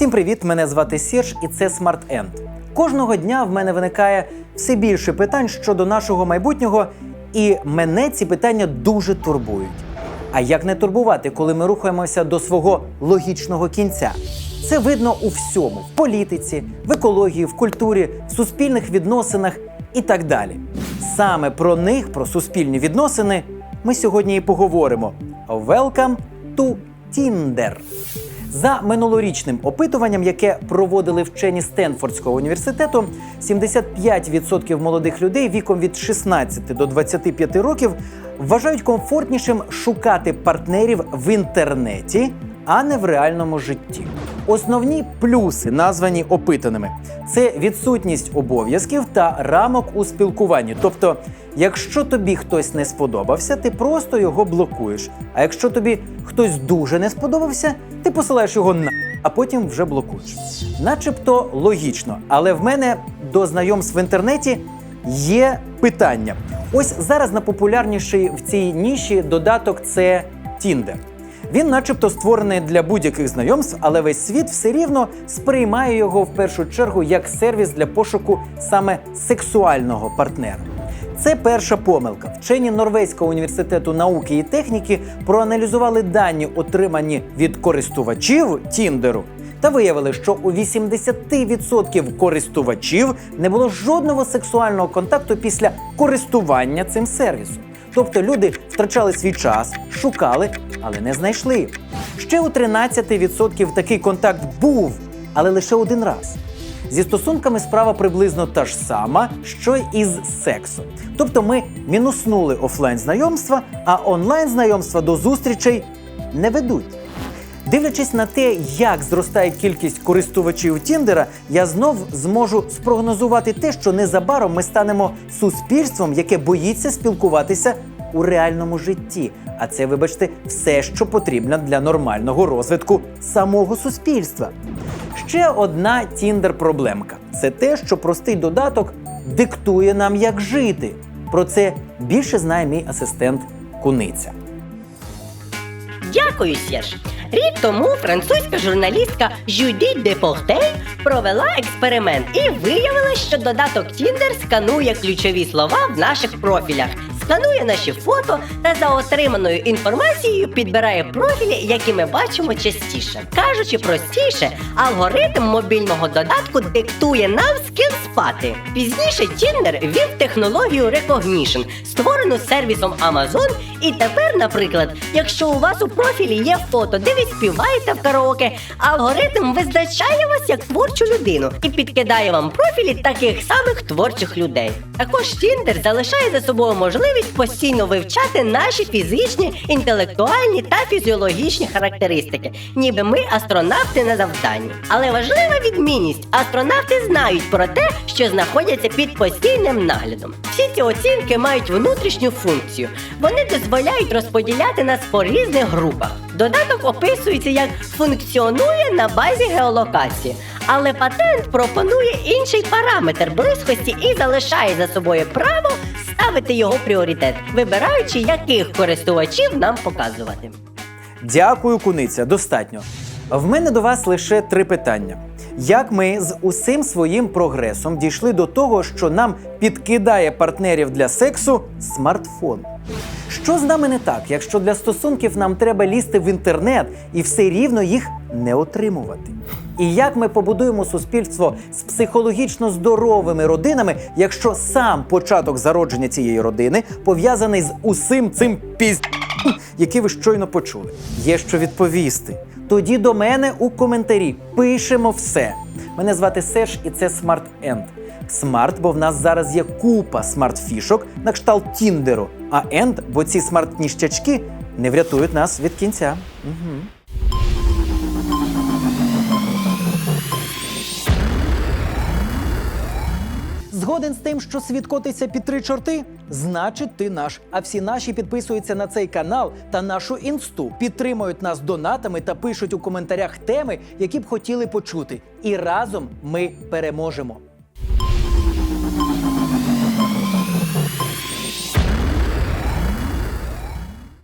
Всім привіт! Мене звати Сірж і це Smart End. Кожного дня в мене виникає все більше питань щодо нашого майбутнього, і мене ці питання дуже турбують. А як не турбувати, коли ми рухаємося до свого логічного кінця? Це видно у всьому: в політиці, в екології, в культурі, в суспільних відносинах і так далі. Саме про них, про суспільні відносини, ми сьогодні і поговоримо. Welcome to Tinder! За минулорічним опитуванням, яке проводили вчені Стенфордського університету, 75% молодих людей віком від 16 до 25 років вважають комфортнішим шукати партнерів в інтернеті, а не в реальному житті. Основні плюси, названі опитаними, це відсутність обов'язків та рамок у спілкуванні. Тобто, якщо тобі хтось не сподобався, ти просто його блокуєш. А якщо тобі хтось дуже не сподобався, ти посилаєш його на, а потім вже блокуєш. Начебто логічно, але в мене до знайомств в інтернеті є питання. Ось зараз найпопулярніший в цій ніші додаток це Tinder. Він, начебто, створений для будь-яких знайомств, але весь світ все рівно сприймає його в першу чергу як сервіс для пошуку саме сексуального партнера. Це перша помилка. Вчені Норвезького університету науки і техніки проаналізували дані, отримані від користувачів Тіндеру, та виявили, що у 80% користувачів не було жодного сексуального контакту після користування цим сервісом. Тобто люди втрачали свій час, шукали, але не знайшли. Ще у 13% такий контакт був, але лише один раз. Зі стосунками справа приблизно та ж сама, що й із сексом. Тобто ми мінуснули офлайн знайомства, а онлайн знайомства до зустрічей не ведуть. Дивлячись на те, як зростає кількість користувачів Тіндера, я знов зможу спрогнозувати те, що незабаром ми станемо суспільством, яке боїться спілкуватися у реальному житті. А це, вибачте, все, що потрібно для нормального розвитку самого суспільства. Ще одна Тіндер-проблемка це те, що простий додаток диктує нам, як жити. Про це більше знає мій асистент Куниця. Дякую, Серж. Рік тому французька журналістка Жюді Депортей провела експеримент і виявила, що додаток Tinder сканує ключові слова в наших профілях, сканує наші фото та за отриманою інформацією підбирає профілі, які ми бачимо частіше. Кажучи простіше, алгоритм мобільного додатку диктує нам з ким спати. Пізніше Tinder ввів технологію Recognition, створену сервісом Amazon. І тепер, наприклад, якщо у вас у профілі є фото, де ви співаєте в караоке, алгоритм визначає вас як творчу людину і підкидає вам профілі таких самих творчих людей. Також Tinder залишає за собою можливість постійно вивчати наші фізичні, інтелектуальні та фізіологічні характеристики, ніби ми астронавти на завданні. Але важлива відмінність: астронавти знають про те, що знаходяться під постійним наглядом. Всі ці оцінки мають внутрішню функцію. Вони дозволяють розподіляти нас по різних групах. Додаток описується як функціонує на базі геолокації, але патент пропонує інший параметр близькості і залишає за собою право ставити його пріоритет, вибираючи, яких користувачів нам показувати. Дякую, куниця. Достатньо. В мене до вас лише три питання. Як ми з усім своїм прогресом дійшли до того, що нам підкидає партнерів для сексу смартфон? Що з нами не так, якщо для стосунків нам треба лізти в інтернет і все рівно їх не отримувати? І як ми побудуємо суспільство з психологічно здоровими родинами, якщо сам початок зародження цієї родини пов'язаний з усім цим піз... який ви щойно почули? Є що відповісти. Тоді до мене у коментарі пишемо все. Мене звати Сеш, і це Smart End. Смарт, бо в нас зараз є купа смарт-фішок на кшталт Тіндеру. А Енд, бо ці смарт-ніщачки не врятують нас від кінця. Угу. Згоден з тим, що свідкотися під три чорти? Значить, ти наш. А всі наші підписуються на цей канал та нашу інсту, підтримують нас донатами та пишуть у коментарях теми, які б хотіли почути. І разом ми переможемо.